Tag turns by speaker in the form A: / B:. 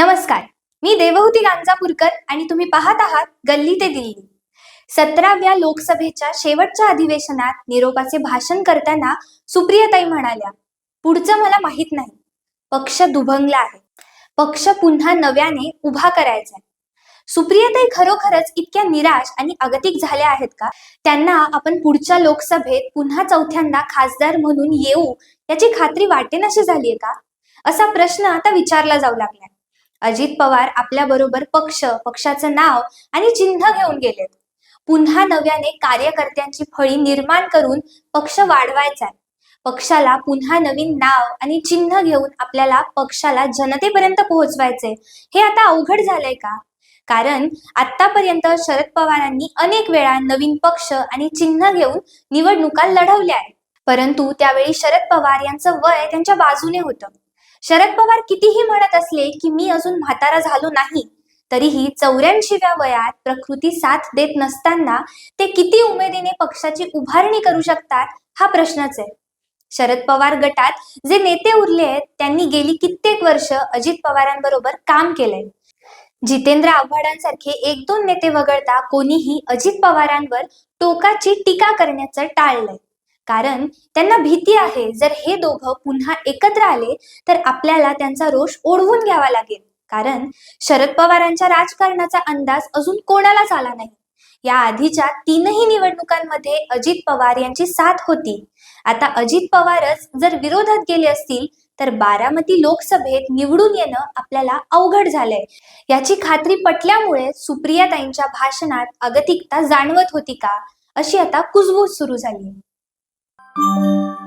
A: नमस्कार. मी देवहूती गांजापूरकर आणि तुम्ही पाहत आहात गल्ली ते दिल्ली. सतराव्या लोकसभेच्या शेवटच्या अधिवेशनात निरोपाचे भाषण करताना सुप्रियाताई म्हणाल्या पुढचं मला माहीत नाही. पक्ष दुभंगला आहे. पक्ष पुन्हा नव्याने उभा करायचा आहे. सुप्रियाताई खरोखरच इतक्या निराश आणि अगतिक झाल्या आहेत का? त्यांना आपण पुढच्या लोकसभेत पुन्हा चौथ्यांदा खासदार म्हणून येऊ याची खात्री वाटेनाशी झालीये का? असा प्रश्न आता विचारला जाऊ लागलाय. अजित पवार आपल्या बरोबर पक्ष पक्षाचं नाव आणि चिन्ह घेऊन गेलेत. पुन्हा नव्याने कार्यकर्त्यांची फळी निर्माण करून पक्ष वाढवायचा आहे. पक्षाला पुन्हा नवीन नाव आणि चिन्ह घेऊन आपल्याला पक्षाला जनतेपर्यंत पोहोचवायचे हे आता अवघड झालंय का? कारण आतापर्यंत शरद पवारांनी अनेक वेळा नवीन पक्ष आणि चिन्ह घेऊन निवडणुका लढवल्या आहेत. परंतु त्यावेळी शरद पवार यांचं वय त्यांच्या बाजूने होतं. शरद पवार कितीही म्हणत असले की मी अजून म्हातारा झालो नाही तरीही चौऱ्याऐंशीव्या वयात प्रकृती साथ देत नसताना ते किती उमेदीने पक्षाची उभारणी करू शकतात हा प्रश्नच आहे. शरद पवार गटात जे नेते उरले आहेत त्यांनी गेली कित्येक वर्ष अजित पवारांबरोबर काम केलंय. जितेंद्र आव्हाडांसारखे एक दोन नेते वगळता कोणीही अजित पवारांवर टोकाची टीका करण्याचं टाळलंय. कारण त्यांना भीती आहे. जर हे दोघं पुन्हा एकत्र आले तर आपल्याला त्यांचा रोष ओढवून घ्यावा लागेल. कारण शरद पवारांच्या राजकारणाचा अंदाज अजून कोणालाच आला नाही. या आधीच्या तीनही निवडणुकांमध्ये अजित पवार यांची साथ होती. आता अजित पवारच जर विरोधात गेले असतील तर बारामती लोकसभेत निवडून येणं आपल्याला अवघड झालंय. याची खात्री पटल्यामुळे सुप्रियाताईंच्या भाषणात अगतिकता जाणवत होती का? अशी आता कुजबूज सुरू झाली. Música